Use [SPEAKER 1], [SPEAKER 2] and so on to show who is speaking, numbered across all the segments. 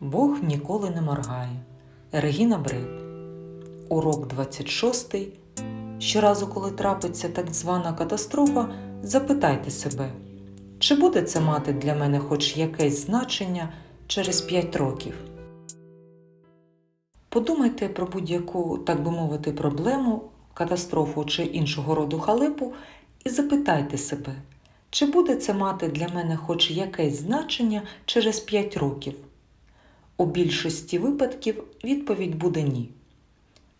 [SPEAKER 1] Бог ніколи не моргає. Регіна Бред. Урок 26. Щоразу, коли трапиться так звана катастрофа, запитайте себе, чи буде це мати для мене хоч якесь значення через 5 років? Подумайте про будь-яку, так би мовити, проблему, катастрофу чи іншого роду халепу і запитайте себе, чи буде це мати для мене хоч якесь значення через 5 років? У більшості випадків відповідь буде ні.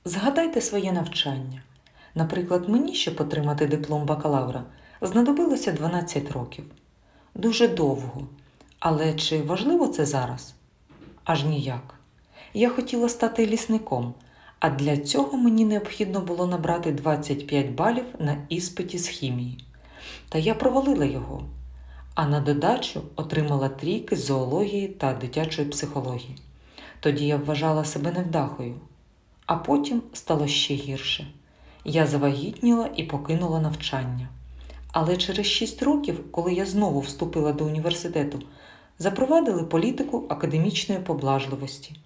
[SPEAKER 1] Згадайте своє навчання. Наприклад, мені, щоб отримати диплом бакалавра, знадобилося 12 років. Дуже довго. Але чи важливо це зараз? Аж ніяк. Я хотіла стати лісником, а для цього мені необхідно було набрати 25 балів на іспиті з хімії. Та я провалила його, а на додачу отримала трійки з зоології та дитячої психології. Тоді я вважала себе невдахою, а потім стало ще гірше. Я завагітніла і покинула навчання. Але через 6 років, коли я знову вступила до університету, запровадили політику академічної поблажливості.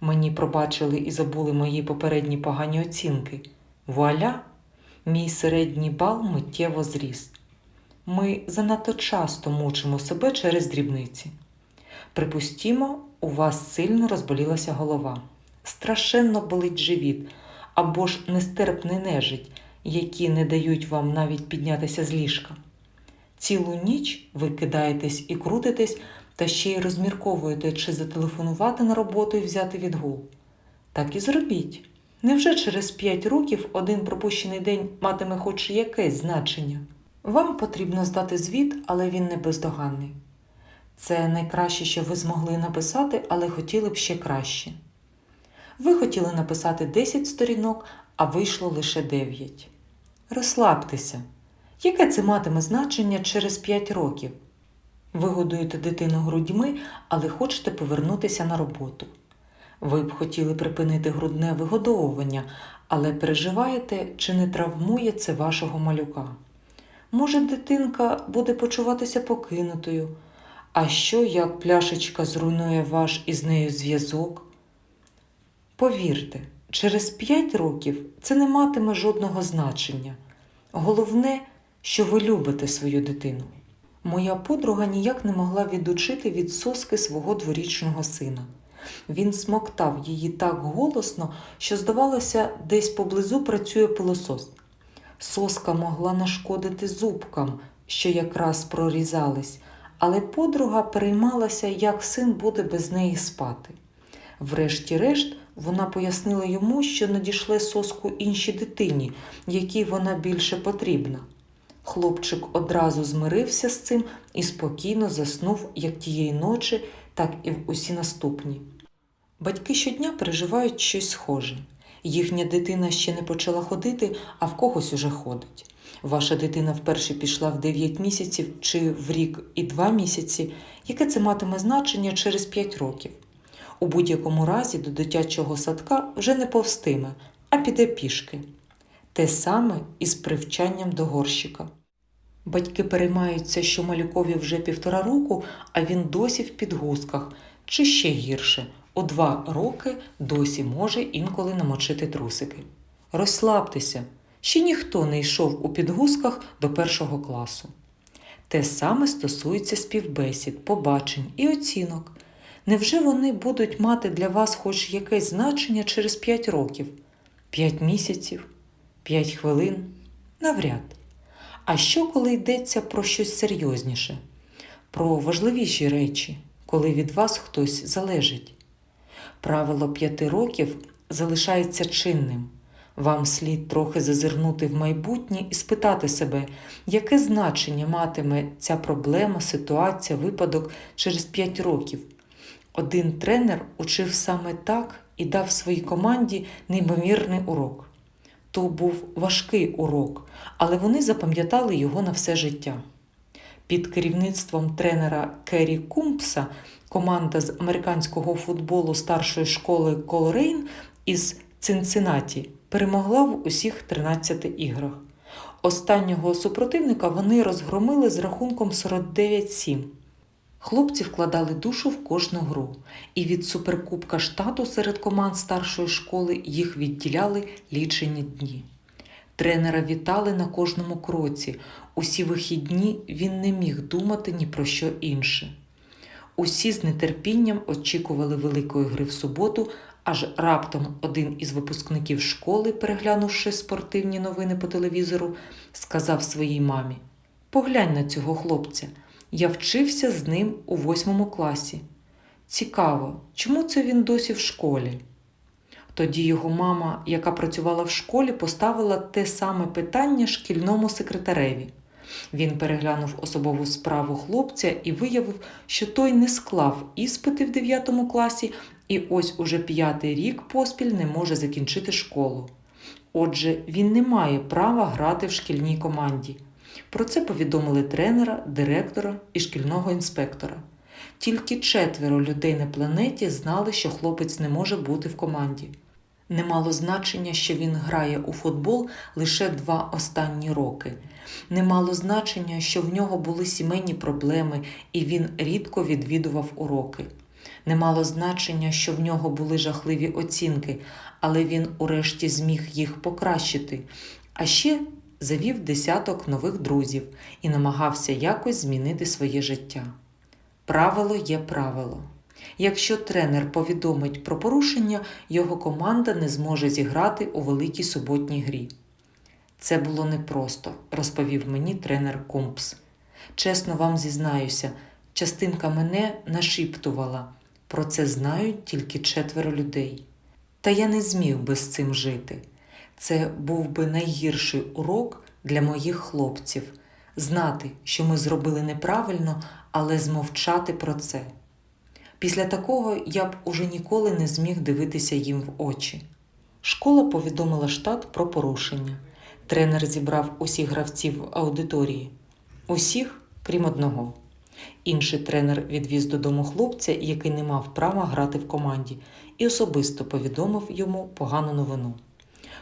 [SPEAKER 1] Мені пробачили і забули мої попередні погані оцінки. Вуаля, мій середній бал миттєво зріс. Ми занадто часто мучимо себе через дрібниці. Припустімо, у вас сильно розболілася голова, страшенно болить живіт або ж нестерпний нежить, які не дають вам навіть піднятися з ліжка. Цілу ніч ви кидаєтесь і крутитесь, та ще й розмірковуєте, чи зателефонувати на роботу і взяти відгул. Так і зробіть. Невже через 5 років один пропущений день матиме хоч якесь значення? Вам потрібно здати звіт, але він не бездоганний. Це найкраще, що ви змогли написати, але хотіли б ще краще. Ви хотіли написати 10 сторінок, а вийшло лише 9. Розслабтеся. Яке це матиме значення через 5 років? Ви годуєте дитину грудьми, але хочете повернутися на роботу. Ви б хотіли припинити грудне вигодовування, але переживаєте, чи не травмує це вашого малюка. Може, дитинка буде почуватися покинутою, а що як пляшечка зруйнує ваш із нею зв'язок? Повірте, через 5 років це не матиме жодного значення. Головне, що ви любите свою дитину. Моя подруга ніяк не могла відучити від соски свого дворічного сина. Він смоктав її так голосно, що, здавалося, десь поблизу працює пилосос. Соска могла нашкодити зубкам, що якраз прорізались, але подруга переймалася, як син буде без неї спати. Врешті-решт, вона пояснила йому, що надішле соску іншій дитині, якій вона більше потрібна. Хлопчик одразу змирився з цим і спокійно заснув як тієї ночі, так і в усі наступні. Батьки щодня переживають щось схоже. Їхня дитина ще не почала ходити, а в когось уже ходить. Ваша дитина вперше пішла в 9 місяців чи в рік і 2 місяці, яке це матиме значення через 5 років. У будь-якому разі до дитячого садка вже не повстиме, а піде пішки. Те саме і з привчанням до горщика. Батьки переймаються, що малюкові вже півтора року, а він досі в підгузках, чи ще гірше, у два роки досі може інколи намочити трусики. Розслабтеся, ще ніхто не йшов у підгузках до першого класу. Те саме стосується співбесід, побачень і оцінок. Невже вони будуть мати для вас хоч якесь значення через 5 років, 5 місяців, 5 хвилин? Навряд. А що, коли йдеться про щось серйозніше, про важливіші речі, коли від вас хтось залежить? Правило п'яти років залишається чинним. Вам слід трохи зазирнути в майбутнє і спитати себе, яке значення матиме ця проблема, ситуація, випадок через 5 років. Один тренер учив саме так і дав своїй команді неймовірний урок. То був важкий урок, але вони запам'ятали його на все життя. Під керівництвом тренера Керрі Кумпса команда з американського футболу старшої школи Колорейн із Цинциннаті перемогла в усіх 13 іграх. Останнього супротивника вони розгромили з рахунком 49-7. Хлопці вкладали душу в кожну гру, і від суперкубка штату серед команд старшої школи їх відділяли лічені дні. Тренера вітали на кожному кроці. Усі вихідні він не міг думати ні про що інше. Усі з нетерпінням очікували великої гри в суботу, аж раптом один із випускників школи, переглянувши спортивні новини по телевізору, сказав своїй мамі: Поглянь на цього хлопця. Я вчився з ним у восьмому класі. Цікаво, чому це він досі в школі? Тоді його мама, яка працювала в школі, поставила те саме питання шкільному секретареві. Він переглянув особову справу хлопця і виявив, що той не склав іспити в 9 класі і ось уже п'ятий рік поспіль не може закінчити школу. Отже, він не має права грати в шкільній команді. Про це повідомили тренера, директора і шкільного інспектора. Тільки четверо людей на планеті знали, що хлопець не може бути в команді. Не мало значення, що він грає у футбол лише два останні роки. Не мало значення, що в нього були сімейні проблеми і він рідко відвідував уроки. Не мало значення, що в нього були жахливі оцінки, але він урешті зміг їх покращити. А ще завів десяток нових друзів і намагався якось змінити своє життя. Правило є правило. Якщо тренер повідомить про порушення, його команда не зможе зіграти у великій суботній грі. Це було непросто, розповів мені тренер Кумпс. Чесно вам зізнаюся, частинка мене нашіптувала. Про це знають тільки четверо людей. Та я не зміг би з цим жити. Це був би найгірший урок для моїх хлопців знати, що ми зробили неправильно, але змовчати про це. Після такого я б уже ніколи не зміг дивитися їм в очі. Школа повідомила штат про порушення. Тренер зібрав усіх гравців аудиторії, усіх, крім одного. Інший тренер відвіз додому хлопця, який не мав права грати в команді, і особисто повідомив йому погану новину.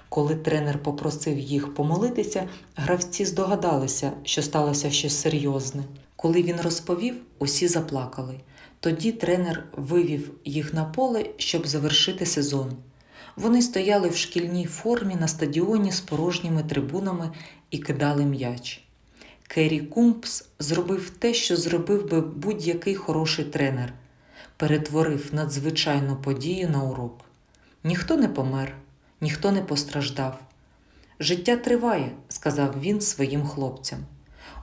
[SPEAKER 1] Коли тренер попросив їх помолитися, гравці здогадалися, що сталося щось серйозне. Коли він розповів, усі заплакали. Тоді тренер вивів їх на поле, щоб завершити сезон. Вони стояли в шкільній формі на стадіоні з порожніми трибунами і кидали м'яч. Керрі Кумпс зробив те, що зробив би будь-який хороший тренер перетворив надзвичайну подію на урок. Ніхто не помер, ніхто не постраждав. Життя триває, сказав він своїм хлопцям.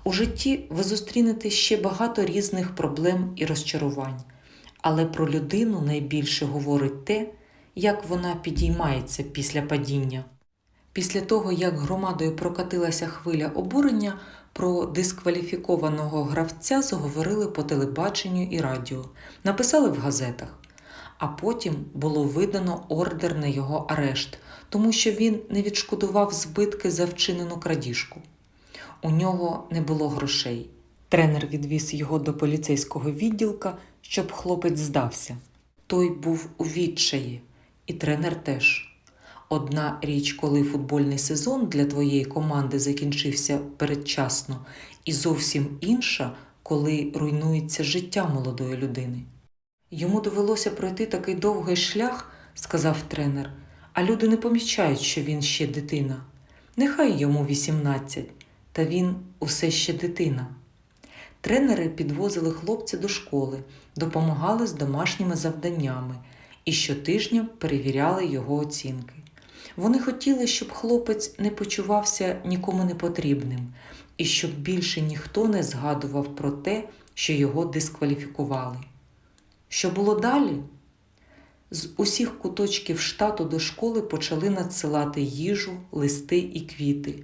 [SPEAKER 1] У житті ви зустрінете ще багато різних проблем і розчарувань, але про людину найбільше говорить те, як вона підіймається після падіння. Після того, як громадою прокатилася хвиля обурення, про дискваліфікованого гравця заговорили по телебаченню і радіо, написали в газетах, а потім було видано ордер на його арешт, тому що він не відшкодував збитки за вчинену крадіжку. У нього не було грошей. Тренер відвіз його до поліцейського відділка, щоб хлопець здався. Той був у відчаї, і тренер теж. Одна річ, коли футбольний сезон для твоєї команди закінчився передчасно, і зовсім інша, коли руйнується життя молодої людини. Йому довелося пройти такий довгий шлях, сказав тренер, а люди не помічають, що він ще дитина. Нехай йому 18, та він усе ще дитина. Тренери підвозили хлопця до школи, допомагали з домашніми завданнями і щотижня перевіряли його оцінки. Вони хотіли, щоб хлопець не почувався нікому не потрібним, і щоб більше ніхто не згадував про те, що його дискваліфікували. Що було далі? З усіх куточків штату до школи почали надсилати їжу, листи і квіти.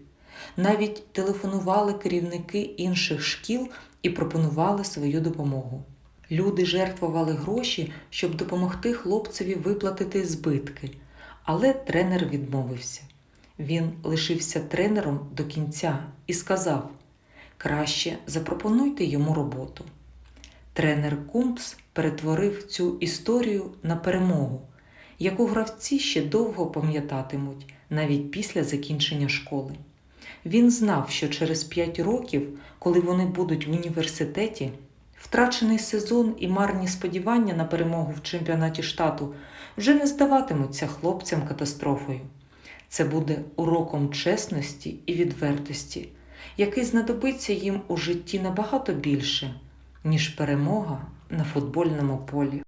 [SPEAKER 1] Навіть телефонували керівники інших шкіл і пропонували свою допомогу. Люди жертвували гроші, щоб допомогти хлопцеві виплатити збитки, але тренер відмовився. Він лишився тренером до кінця і сказав: краще запропонуйте йому роботу. Тренер Кумпс перетворив цю історію на перемогу, яку гравці ще довго пам'ятатимуть навіть після закінчення школи. Він знав, що через 5 років, коли вони будуть в університеті, Втрачений сезон і марні сподівання на перемогу в чемпіонаті штату вже не здаватимуться хлопцям катастрофою. Це буде уроком чесності і відвертості, який знадобиться їм у житті набагато більше, ніж перемога на футбольному полі.